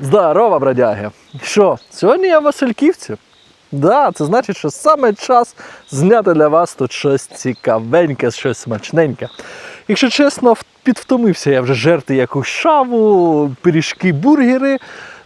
Здорово, бродяги! Що, сьогодні я в Васильківці? Да, це значить, що саме час зняти для вас тут щось цікавеньке, щось смачненьке. Якщо чесно, підвтомився я вже жерти якусь шаву, пиріжки, бургери.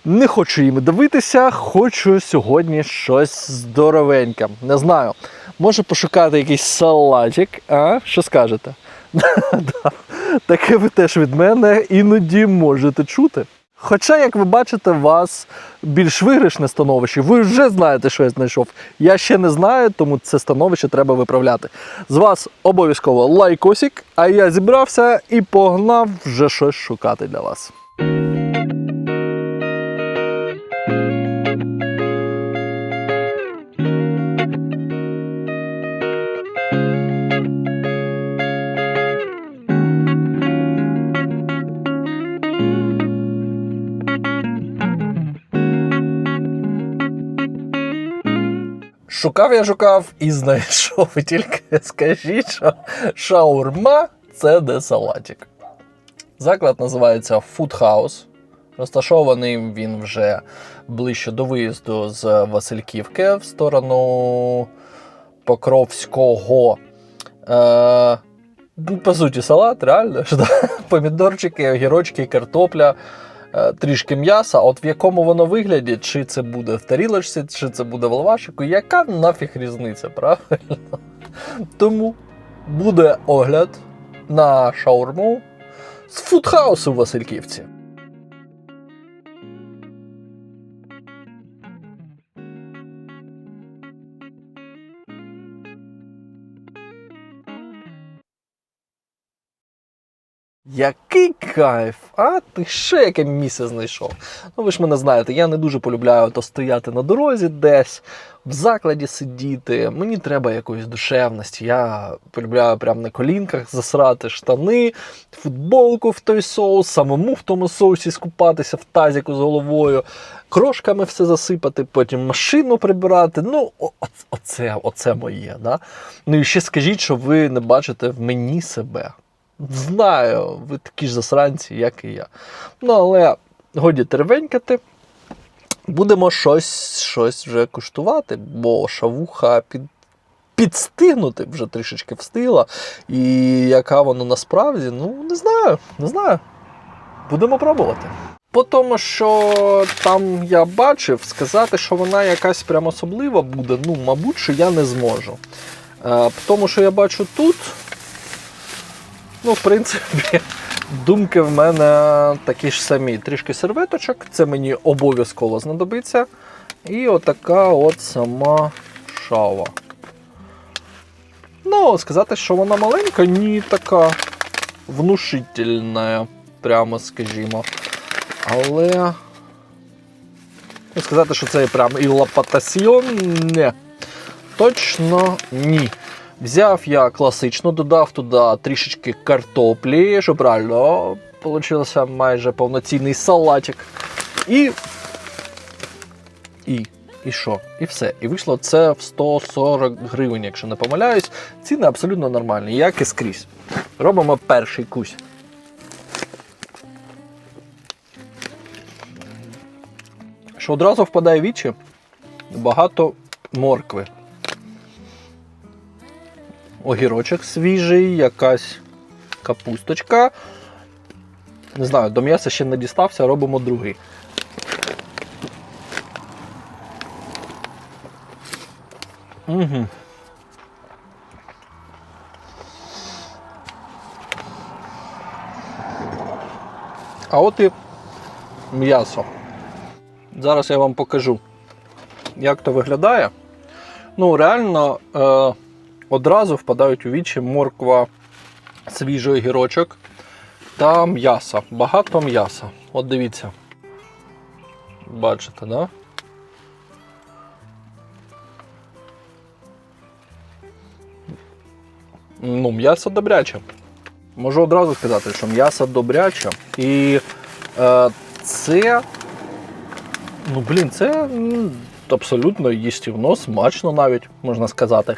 Не хочу їм дивитися, хочу сьогодні щось здоровеньке. Не знаю. Може пошукати якийсь салатик, а? Що скажете? Таке ви теж від мене іноді можете чути. Хоча, як ви бачите, вас більш виграшне становище, ви вже знаєте, що я знайшов. Я ще не знаю, тому це становище треба виправляти. З вас обов'язково лайкосик, а я зібрався і погнав вже щось шукати для вас. Шукав я шукав і знайшов. І тільки скажіть, що шаурма це де салатик. Заклад називається Food House. Розташований він вже ближче до виїзду з Васильківки в сторону Покровського. Е, ну, по суті, салат, реально. Помідорчики, огірочки, картопля, трішки м'яса. От в якому воно вигляді, чи це буде в тарілочці, чи це буде в лавашику, яка нафіг різниця, правильно? Тому буде огляд на шаурму з фудхаусу в Васильківці. Який кайф! А ти ще яке місце знайшов. Ну ви ж мене знаєте, я не дуже полюбляю то стояти на дорозі десь, в закладі сидіти. Мені треба якоїсь душевності. Я полюбляю прямо на колінках засрати штани, футболку в той соус, самому в тому соусі скупатися в тазіку з головою, крошками все засипати, потім машину прибирати. Ну, оце, оце моє. Да? Ну і ще скажіть, що ви не бачите в мені себе. Знаю, ви такі ж засранці, як і я. Ну, але годі тервенькати. Будемо щось, щось вже куштувати, бо шавуха під, підстигнути вже трішечки встигла. І яка воно насправді, ну не знаю, не знаю. Будемо пробувати. По тому, що там я бачив, сказати, що вона якась прям особлива буде, ну, мабуть, що я не зможу. Е, по тому, що я бачу тут, Ну, в принципі, думки в мене такі ж самі. Трішки серветочок, це мені обов'язково знадобиться. І отака от сама шава. Ну, сказати, що вона маленька, ні, така внушительна, прямо скажімо. Але. ну, Сказати, що це прям і лапатасьйон, не. Точно ні. Взяв я класично, додав туди трішечки картоплі, щоб реально получився майже повноцінний салатик. І. І. І що? І все. І вийшло це в 140 гривень, якщо не помиляюсь. Ціни абсолютно нормальні, як і скрізь. Робимо перший кусь. Що одразу впадає в вічі, багато моркви огірочок свіжий, якась капусточка. Не знаю, до м'яса ще не дістався, робимо другий. Угу. А от і м'ясо. Зараз я вам покажу, як то виглядає. Ну, реально. Е- одразу впадають у вічі морква, свіжий огірочок та м'ясо. Багато м'яса. От дивіться. Бачите, да? Ну, м'ясо добряче. Можу одразу сказати, що м'ясо добряче. І е, це. Ну, блін, це абсолютно їстівно, смачно навіть, можна сказати.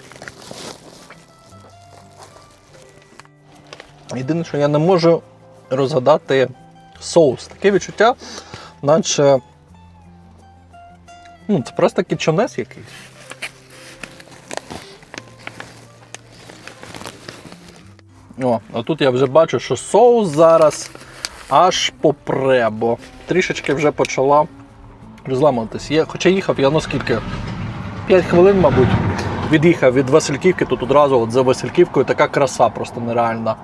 Єдине, що я не можу розгадати соус. Таке відчуття, наче. Ну, це просто кічонес якийсь. О, а тут я вже бачу, що соус зараз аж попре, бо трішечки вже почала розламуватись. Я, хоча їхав я ну скільки? 5 хвилин, мабуть, від'їхав від Васильківки, тут одразу от за Васильківкою така краса просто нереальна.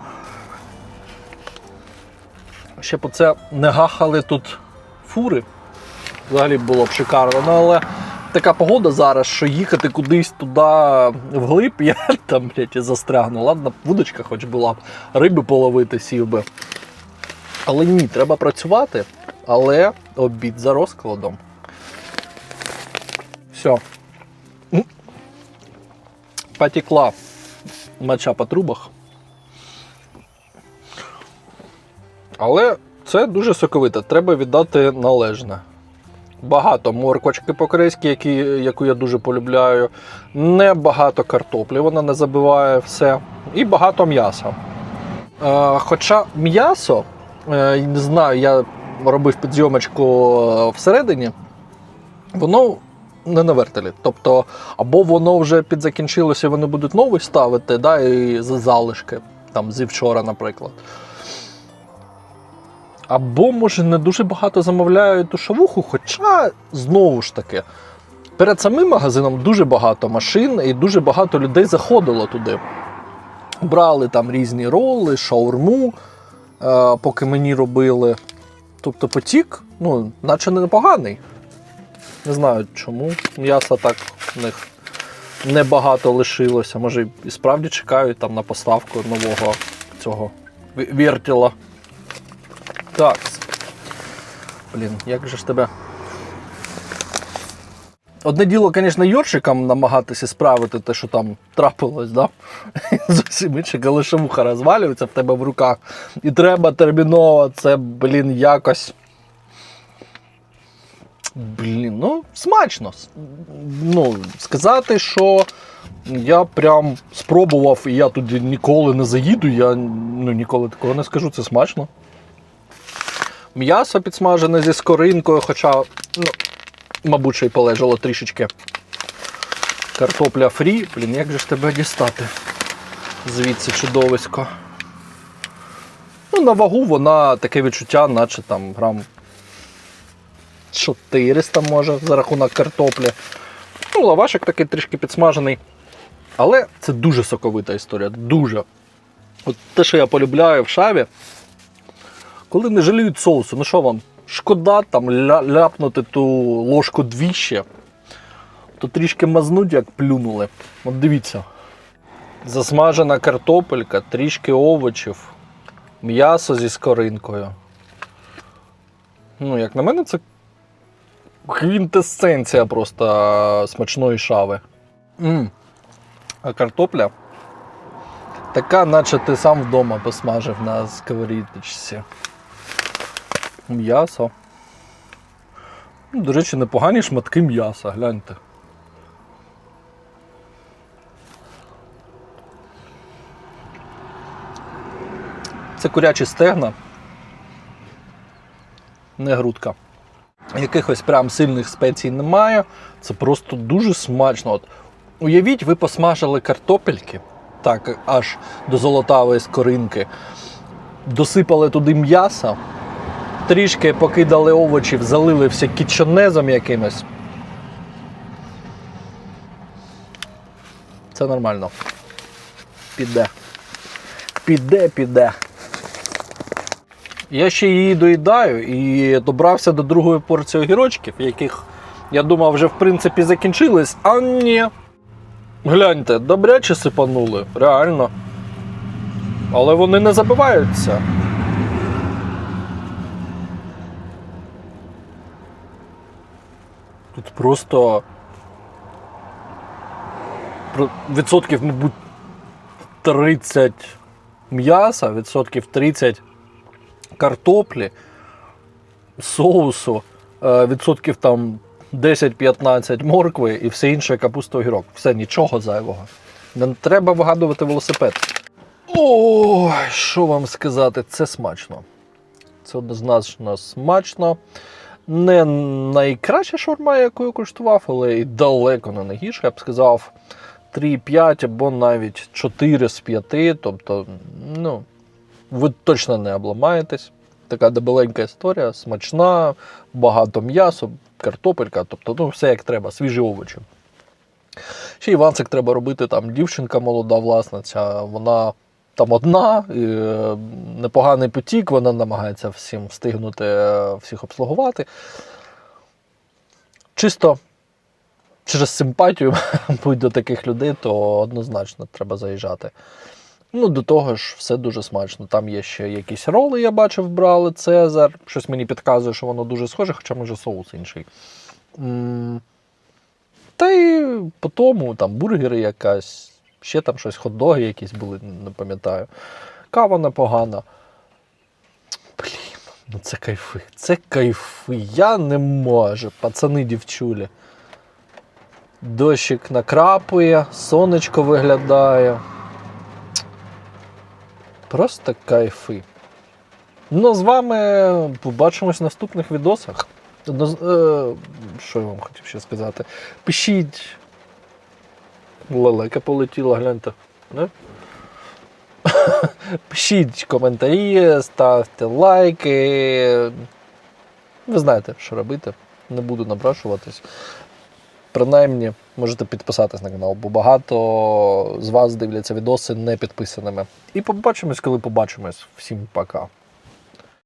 Ще б це не гахали тут фури. Взагалі було б шикарно. Ну, але така погода зараз, що їхати кудись туди вглиб, я там, блядь, і застрягну. Ладно, вудочка хоч була б, риби половити сів би. Але ні, треба працювати, але обід за розкладом. Все. Потекла моча по трубах. Але це дуже соковите, треба віддати належне. Багато морквочки по-корейськи, які, яку я дуже полюбляю. Небагато картоплі, вона не забиває все. І багато м'яса. Е, хоча м'ясо, е, не знаю, я робив підйомочку е, всередині, воно не на вертелі. Тобто, або воно вже підзакінчилося, вони будуть новий ставити, да, і залишки, там зі вчора, наприклад. Або, може, не дуже багато замовляють душовуху, хоча, знову ж таки, перед самим магазином дуже багато машин і дуже багато людей заходило туди. Брали там різні роли, шаурму, е, поки мені робили. Тобто потік, ну, наче не непоганий. Не знаю чому. М'яса так в них небагато лишилося. Може, і справді чекають там на поставку нового цього вертіла. Так. Блін, як же ж тебе. Одне діло, звісно, Йоршикам намагатися справити те, що там трапилось, да? Зовсім інше, коли шавуха розвалюється в тебе в руках. І треба терміново це, блін, якось. Блін, ну, смачно. Ну, сказати, що я прям спробував, і я туди ніколи не заїду, я ну, ніколи такого не скажу, це смачно. М'ясо підсмажене зі скоринкою, хоча, ну, мабуть, й полежало трішечки. Картопля фрі. Блін, як же ж тебе дістати? Звідси чудовисько. Ну, на вагу вона таке відчуття, наче там грам 400 може за рахунок картоплі. Ну, лавашик такий трішки підсмажений. Але це дуже соковита історія. Дуже. От те, що я полюбляю в шаві, коли не жаліють соусу, ну що вам, шкода там ля- ляпнути ту ложку двіще, то трішки мазнуть, як плюнули. От дивіться. Засмажена картопелька, трішки овочів, м'ясо зі скоринкою. Ну, як на мене, це квінтесенція просто смачної шави. м А картопля така, наче ти сам вдома посмажив на сковорідочці. М'ясо. Ну, До речі, непогані шматки м'яса, гляньте. Це курячі стегна. Не грудка. Якихось прям сильних спецій немає. Це просто дуже смачно. От, уявіть, ви посмажили картопельки, так, аж до золотавої скоринки, досипали туди м'яса, трішки покидали овочів, залили все кічонезом якимось. Це нормально. Піде. Піде, піде. Я ще її доїдаю і добрався до другої порції огірочків, яких я думав вже в принципі закінчились, а ні. Гляньте, добряче сипанули, реально. Але вони не забиваються. Тут просто відсотків, мабуть, 30 м'яса, відсотків 30 картоплі, соусу, е, відсотків там 10-15 моркви і все інше капуста огірок. Все, нічого зайвого. Не треба вигадувати велосипед. Ой, що вам сказати, це смачно. Це однозначно смачно. Не найкраща шаурма, яку я куштував, але і далеко не найгірша. Я б сказав 3,5 або навіть 4 з 5. Тобто, ну, ви точно не обламаєтесь. Така дебеленька історія, смачна, багато м'ясу, картопелька, тобто ну, все як треба, свіжі овочі. Ще Іванцик треба робити, там дівчинка молода власниця, вона там одна, і, е, непоганий потік, вона намагається всім встигнути, е, всіх обслугувати. Чисто через симпатію мабуть, до таких людей, то однозначно треба заїжджати. Ну, до того ж, все дуже смачно. Там є ще якісь роли, я бачив, брали Цезар. Щось мені підказує, що воно дуже схоже, хоча може соус інший. Та й по тому там бургери якась, ще там щось, хот-доги якісь були, не пам'ятаю. Кава непогана. Блін, ну це кайфи. Це кайфи. Я не можу, пацани дівчулі. Дощик накрапує, сонечко виглядає. Просто кайфи. Ну, з вами побачимось в наступних відосах. Е, що я вам хотів ще сказати? Пишіть. Лелека полетіла, гляньте. Не? Пишіть коментарі, ставте лайки. Ви знаєте, що робити. Не буду напрашуватись. Принаймні, можете підписатись на канал, бо багато з вас дивляться відоси не підписаними. І побачимось, коли побачимось. Всім пока.